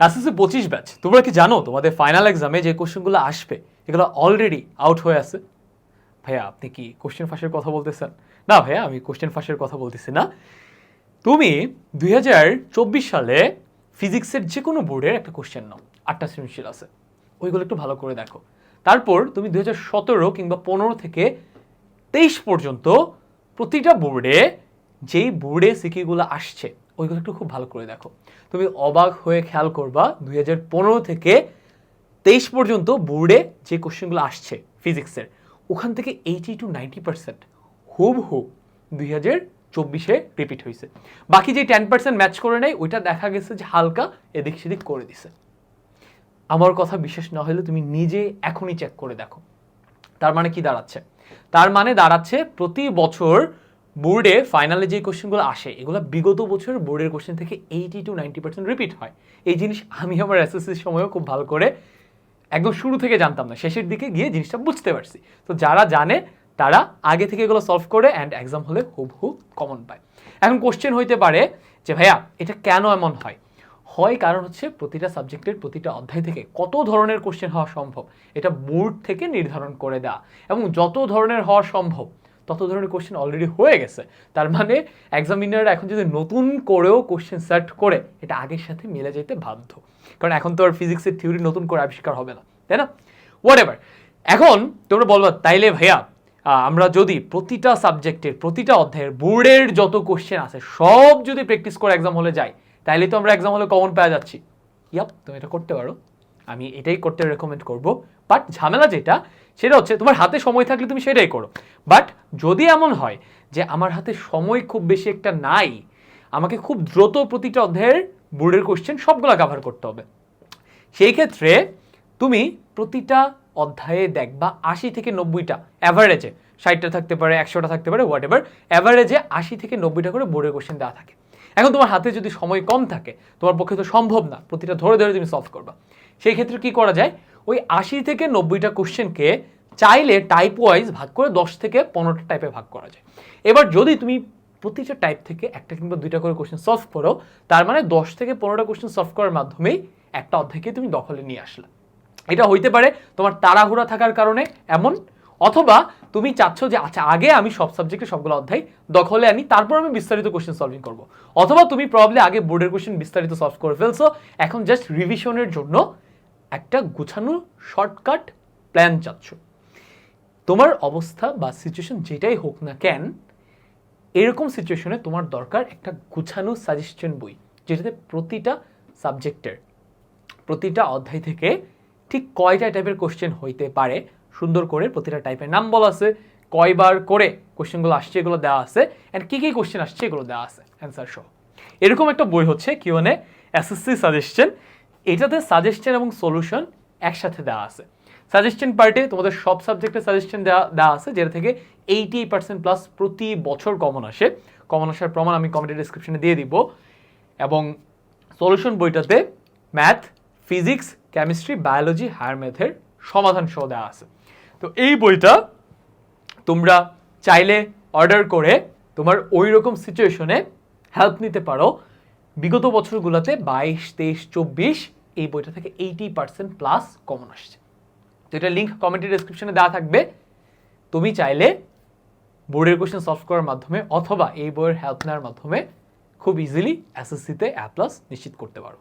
SSC পঁচিশ batch তোমরা কি জানো তোমাদের ফাইনাল এক্সামে যে কোশ্চেনগুলো আসবে, এগুলো অলরেডি আউট হয়ে আছে? ভাইয়া, আপনি কি কোশ্চেন ফাঁসের কথা বলতেছেন? না ভাইয়া, আমি কোশ্চেন ফাঁসের কথা বলতেছি না। তুমি দুই হাজার চব্বিশ সালে ফিজিক্সের যে কোনো বোর্ডের একটা কোশ্চেন নাও। আটটা সৃজনশীল আছে। ওইগুলো একটু ভালো করে দেখো। তারপর তুমি দুই সতেরো কিংবা পনেরো থেকে তেইশ পর্যন্ত প্রতিটা বোর্ডে যেই বোর্ডে সিকিগুলো আসছে ওইগুলো একটু খুব ভালো করে দেখো। তুমি অবাক হয়ে খেয়াল করবা, দুই থেকে তেইশ পর্যন্ত বোর্ডে যে কোশ্চেনগুলো আসছে ফিজিক্সের, ওখান থেকে এইটি টু নাইনটি পার্সেন্ট হুব হু দুই হাজার চব্বিশে রিপিট হয়েছে। বাকি যে টেন পার্সেন্ট ম্যাচ করে নেয়, ওইটা দেখা গেছে যে হালকা এদিক সেদিক করে দিছে। আমার কথা বিশ্বাস না হলে তুমি নিজে এখনই চেক করে দেখো। তার মানে কি দাঁড়াচ্ছে? তার মানে দাঁড়াচ্ছে প্রতি বছর বোর্ডে ফাইনালে যে কোশ্চেনগুলো আসে, এগুলো বিগত বছর বোর্ডের কোশ্চেন থেকে eighty to ninety percent repeat হয়। এই জিনিস আমি আমার এসএসসির সময়ও খুব ভালো করে একদম শুরু থেকে জানতাম না, শেষের দিকে গিয়ে জিনিসটা বুঝতে পারছি। তো যারা জানে, তারা আগে থেকে এগুলো সলভ করে অ্যান্ড এক্সাম হলে হুবহু কমন পায়। এখন কোশ্চেন হইতে পারে যে, ভাইয়া, এটা কেন এমন হয়? হয় কারণ হচ্ছে প্রতিটা সাবজেক্টের প্রতিটা অধ্যায় থেকে কত ধরনের কোশ্চেন হওয়া সম্ভব, এটা বোর্ড থেকে নির্ধারণ করে দেওয়া এবং যত ধরনের হওয়া সম্ভব তত ধরনের কোশ্চেন অলরেডি হয়ে গেছে। তার মানে এক্সামিনার এখন যদি নতুন করেও কোশ্চেন সেট করে, এটা আগের সাথে মিলে যেতে বাধ্য। কারণ এখন তো আর ফিজিক্সের থিওরি নতুন করে আবিষ্কার হবে না, তাই না? হোয়াট এভার এখন তোমরা বলবা, তাইলে ভাইয়া আমরা যদি প্রতিটা সাবজেক্টের প্রতিটা অধ্যায়ের বোর্ডের যত কোশ্চেন আছে, সব যদি প্র্যাকটিস করে এক্সাম হলে যাই, তাইলে তো আমরা এক্সাম হলে কমন পেয়ে যাচ্ছি। ইয়াপ তুমি এটা করতে পারো। আমি এটাই করতে রেকমেন্ড করব। বাট ঝামেলা যেটা, সেটা হচ্ছে তোমার হাতে সময় থাকলে তুমি সেটাই করো। বাট যদি এমন হয় যে আমার হাতে সময় খুব বেশি একটা নাই, আমাকে খুব দ্রুত প্রতিটা অধ্যায়ের বোর্ডের কোশ্চেন সবগুলো কাভার করতে হবে। সেই ক্ষেত্রে তুমি প্রতিটা অধ্যায়ে দেখবা আশি থেকে নব্বইটা অ্যাভারেজে ষাটটা থাকতে পারে, একশোটা থাকতে পারে হোয়াট এভার অ্যাভারেজে আশি থেকে নব্বইটা করে বোর্ডের কোশ্চেন দেওয়া থাকে। এখন তোমার হাতে যদি সময় কম থাকে, তোমার পক্ষে তো সম্ভব না, প্রতিটা ধরে ধরে তুমি সলভ করবা। সেই ক্ষেত্রে কি করা যায়? ওই আশি থেকে নব্বইটা কোশ্চেনকে চাইলে টাইপ ওয়াইজ ভাগ করে দশ থেকে পনেরোটা টাইপে ভাগ করা যায়। এবার যদি তুমি প্রতিটা টাইপ থেকে একটা কিংবা দুইটা করে কোশ্চেন সলভ করো, তার মানে দশ থেকে পনেরোটা কোশ্চেন সলভ করার মাধ্যমেই একটা অধ্যায়কে তুমি দখলে নিয়ে আসলে। এটা হইতে পারে তোমার তাড়াহুড়া থাকার কারণে, এমন অথবা তুমি চাচ্ছ যে আচ্ছা আগে আমি সব সাবজেক্টে সবগুলো অধ্যায় দখলে আনি, তারপর আমি বিস্তারিত কোশ্চেন সলভিং করব। অথবা তুমি প্রবলি আগে বোর্ডের কোশ্চেন বিস্তারিত সলভ করে ফেলছো, এখন জাস্ট রিভিশনের জন্য একটা গুছানো শর্টকাট প্ল্যান চাচ্ছ। তোমার অবস্থা বা সিচুয়েশন যেটাই হোক না কেন, এরকম সিচুয়েশনে তোমার দরকার একটা গুছানো সাজেশন বই, যেটাতে প্রতিটা সাবজেক্টের প্রতিটা অধ্যায় থেকে ঠিক কয়টা টাইপের কোশ্চেন হইতে পারে সুন্দর করে প্রতিটা টাইপের নাম বলা আছে, কয়বার করে কোশ্চেনগুলো আসছে, এগুলো দেওয়া আছে অ্যান্ড কী কী কোশ্চেন আসছে, এগুলো দেওয়া আছে অ্যান্সার সহ। এরকম একটা বই হচ্ছে কিউএনএ এসএসসি সাজেশন এটাতে সাজেশন এবং সলিউশন একসাথে দেওয়া আছে। সাজেশন পার্টে তোমাদের সব সাবজেক্টে সাজেশন দেওয়া দেওয়া আছে, যেটা থেকে এইটি পার্সেন্ট প্লাস প্রতি বছর কমন আসে। কমন আসার প্রমাণ আমি কমেন্ট ডিসক্রিপশনে দিয়ে দিব। এবং সলিউশন বইটাতে math physics chemistry biology higher ম্যাথের সমাধান সহ দেওয়া আছে। তো এই বইটা তোমরা চাইলে অর্ডার করে তোমার ওই রকম সিচুয়েশনে হেল্প নিতে পারো। বিগত বছরগুলোতে বাইশ, তেইশ, চব্বিশ এই বইটা থেকে এইটি পার্সেন্ট প্লাস কমন আসছে। তো এটা লিঙ্ক কমেন্টের ডিসক্রিপশনে দেওয়া থাকবে। তুমি চাইলে বোর্ডের কোশ্চেন সলভ করার মাধ্যমে অথবা এই বইয়ের হেল্প নেওয়ার মাধ্যমে খুব ইজিলি এসএসসিতে অ্যাপ্লাস নিশ্চিত করতে পারো।